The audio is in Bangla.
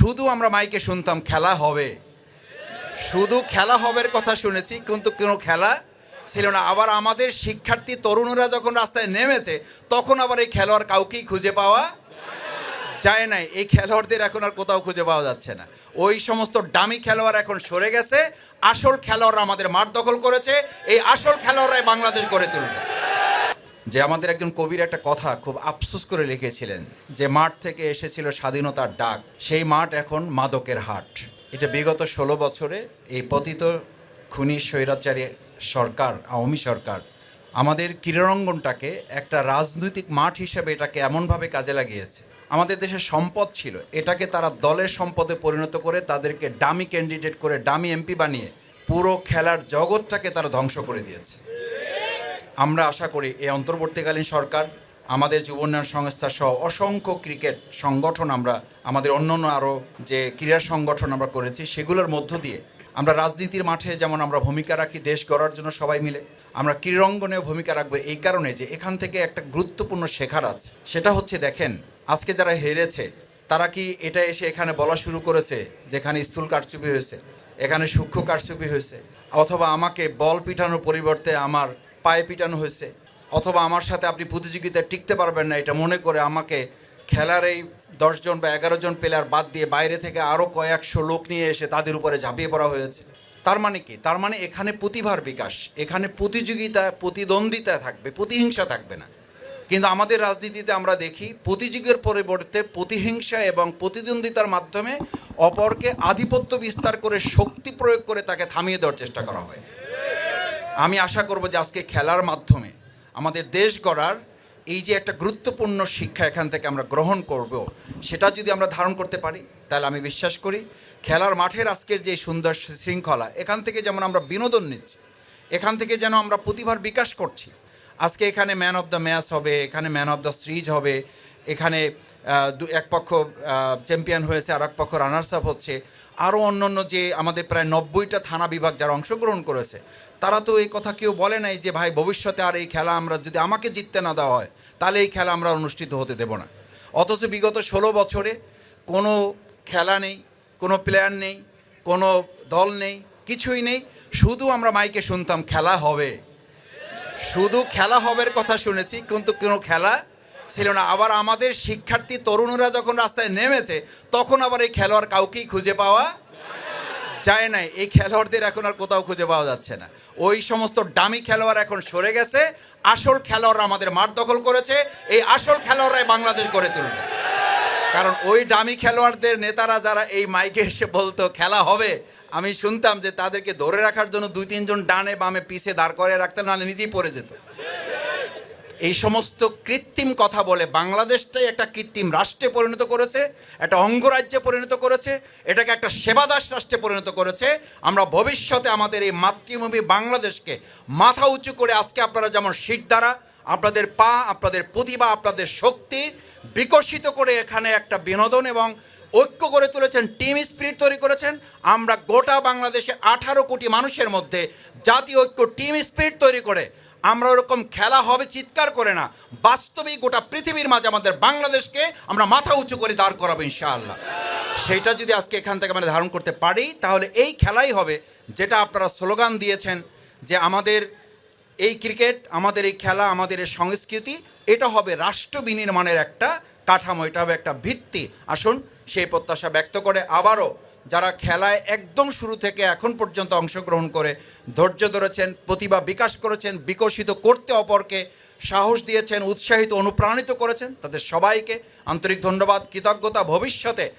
শুধু আমরা মাইকে শুনতাম খেলা হবে। শুধু খেলা হবের কথা শুনেছি, কিন্তু কোনো খেলা ছিল না। আবার আমাদের শিক্ষার্থী তরুণরা যখন রাস্তায় নেমেছে, তখন আবার এই খেলোয়াড় কাউকেই খুঁজে পাওয়া যায় নাই। এই খেলোয়াড়দের এখন আর কোথাও খুঁজে পাওয়া যাচ্ছে না। ওই সমস্ত ডামি খেলোয়াড় এখন সরে গেছে। আসল খেলোয়াড়রা আমাদের মাঠ দখল করেছে। এই আসল খেলোয়াড়রাই বাংলাদেশ গড়ে তুলবে। যে আমাদের একজন কবির একটা কথা খুব আফসোস করে লিখেছিলেন যে মাঠ থেকে এসেছিল স্বাধীনতার ডাক। সেই মাঠ এখন মাদকের হাট। এটা বিগত ষোলো বছরে এই পতিত খুনি স্বৈরাচারী সরকার, আওয়ামী সরকার, আমাদের ক্রীড়াঙ্গনটাকে একটা রাজনৈতিক মাঠ হিসেবে এটাকে এমনভাবে কাজে লাগিয়েছে। আমাদের দেশের সম্পদ ছিল, এটাকে তারা দলের সম্পদে পরিণত করে তাদেরকে ডামি ক্যান্ডিডেট করে ডামি এমপি বানিয়ে পুরো খেলার জগৎটাকে তারা ধ্বংস করে দিয়েছে। আমরা আশা করি এই অন্তর্বর্তীকালীন সরকার, আমাদের যুব উন্নয়ন সংস্থা সহ অসংখ্য ক্রিকেট সংগঠন আমরা, আমাদের অন্যান্য আরও যে ক্রীড়া সংগঠন আমরা করেছি, সেগুলোর মধ্য দিয়ে আমরা রাজনীতির মাঠে যেমন আমরা ভূমিকা রাখি, দেশ গড়ার জন্য সবাই মিলে, আমরা ক্রীড়াঙ্গনেও ভূমিকা রাখব। এই কারণে যে এখান থেকে একটা গুরুত্বপূর্ণ শেখার আছে, সেটা হচ্ছে দেখেন, আজকে যারা হেরেছে, তারা কি এটা এসে এখানে বলা শুরু করেছে, যেখানে স্থূল কারচুপি হয়েছে, এখানে সূক্ষ্ম কারচুপি হয়েছে, অথবা আমাকে বল পিঠানোর পরিবর্তে আমার পায়ে পিটানো হয়েছে, অথবা আমার সাথে আপনি প্রতিযোগিতায় টিকতে পারবেন না, এটা মনে করে আমাকে খেলার এই দশজন বা এগারো জন প্লেয়ার বাদ দিয়ে বাইরে থেকে আরও কয়েকশো লোক নিয়ে এসে তাদের উপরে ঝাঁপিয়ে পড়া হয়েছে। তার মানে কি? তার মানে এখানে প্রতিভার বিকাশ, এখানে প্রতিযোগিতা, প্রতিদ্বন্দ্বিতা থাকবে, প্রতিহিংসা থাকবে না। কিন্তু আমাদের রাজনীতিতে আমরা দেখি, প্রতিযোগের পরিবর্তে প্রতিহিংসা এবং প্রতিদ্বন্দ্বিতার মাধ্যমে অপরকে আধিপত্য বিস্তার করে শক্তি প্রয়োগ করে তাকে থামিয়ে দেওয়ার চেষ্টা করা হয়। আমি আশা করব যে আজকে খেলার মাধ্যমে আমাদের দেশ গড়ার এই যে একটা গুরুত্বপূর্ণ শিক্ষা এখান থেকে আমরা গ্রহণ করব, সেটা যদি আমরা ধারণ করতে পারি, তাহলে আমি বিশ্বাস করি খেলার মাঠের আজকের যে সুন্দর শৃঙ্খলা, এখান থেকে যেমন আমরা বিনোদন নিচ্ছি, এখান থেকে যেন আমরা প্রতিভার বিকাশ করছি। আজকে এখানে ম্যান অফ দ্য ম্যাচ হবে, এখানে ম্যান অফ দ্য সিরিজ হবে, এখানে দু- এক পক্ষ চ্যাম্পিয়ন হয়েছে আর এক পক্ষ রানার্স আপ হচ্ছে, আরও অন্যান্য যে আমাদের প্রায় নব্বইটা থানা বিভাগ যারা অংশগ্রহণ করেছে তারা তো এই কথা কেউ বলে নাই যে, ভাই, ভবিষ্যতে আর এই খেলা আমরা যদি আমাকে জিততে না দেওয়া হয়, তাহলে এই খেলা আমরা অনুষ্ঠিত হতে দেব না। অথচ বিগত ষোলো বছরে কোনো খেলা নেই, কোনো প্লেয়ার নেই, কোনো দল নেই, কিছুই নেই। শুধু আমরা মাইকে শুনতাম, খেলা হবে। শুধু খেলা হবের কথা শুনেছি, কিন্তু কোনো খেলা ছিল না। আবার আমাদের শিক্ষার্থী তরুণরা যখন রাস্তায় নেমেছে, তখন আবার এই খেলোয়াড় কাউকেই খুঁজে পাওয়া যায় নাই, এই খেলোয়াড়দের এখন আর কোথাও খুঁজে পাওয়া যাচ্ছে না। ওই সমস্ত ডামি খেলোয়াড় এখন সরে গেছে, আসল খেলোয়াড়রা আমাদের মাঠ দখল করেছে, এই আসল খেলোয়াড়রাই বাংলাদেশ গড়ে তুলবে। কারণ ওই ডামি খেলোয়াড়দের নেতারা যারা এই মাইকে এসে বলতো, খেলা হবে। আমি শুনতাম যে তাদেরকে ধরে রাখার জন্য দুই তিনজন ডানে বামে পিছে দাঁড় করে রাখতেন নাহলে নিজেই পড়ে যেত। এই সমস্ত কৃত্রিম কথা বলে বাংলাদেশটাই একটা কৃত্রিম রাষ্ট্রে পরিণত করেছে, একটা অঙ্গরাজ্যে পরিণত করেছে, এটাকে একটা সেবাদাস রাষ্ট্রে পরিণত করেছে। আমরা ভবিষ্যতে আমাদের এই মাতৃভূমি বাংলাদেশকে মাথা উঁচু করে আজকে আপনারা যেমন শীত দ্বারা, আপনাদের পা, আপনাদের প্রতিভা, আপনাদের শক্তি বিকশিত করে এখানে একটা বিনোদন এবং ঐক্য করে তুলেছেন, টিম স্পিরিট তৈরি করেছেন। আমরা গোটা বাংলাদেশে আঠারো কোটি মানুষের মধ্যে জাতীয় ঐক্য টিম স্পিরিট তৈরি করে আমরা ওরকম খেলা হবে চিৎকার করে না। বাস্তবিক গোটা পৃথিবীর মাঝে আমাদের বাংলাদেশকে আমরা মাথা উঁচু করে দাঁড় করাবো ইনশাআল্লাহ। সেইটা যদি আজকে এখান থেকে আমরা ধারণ করতে পারি, তাহলে এই খেলাই হবে যেটা আপনারা স্লোগান দিয়েছেন যে আমাদের এই ক্রিকেট, আমাদের এই খেলা, আমাদের এই সংস্কৃতি, এটা হবে রাষ্ট্র বিনির্মাণের একটা কাঠামো, এটা হবে একটা ভিত্তি। আসুন সেই প্রত্যাশা ব্যক্ত করে আবারও যারা খেলায় একদম শুরু থেকে এখন পর্যন্ত অংশগ্রহণ করে ধৈর্য ধরেছেন, প্রতিভা বিকাশ করেছেন, বিকশিত করতে অপরকে সাহস দিয়েছেন, উৎসাহিত, অনুপ্রাণিত করেছেন, তাদের সবাইকে আন্তরিক ধন্যবাদ, কৃতজ্ঞতা, ভবিষ্যতে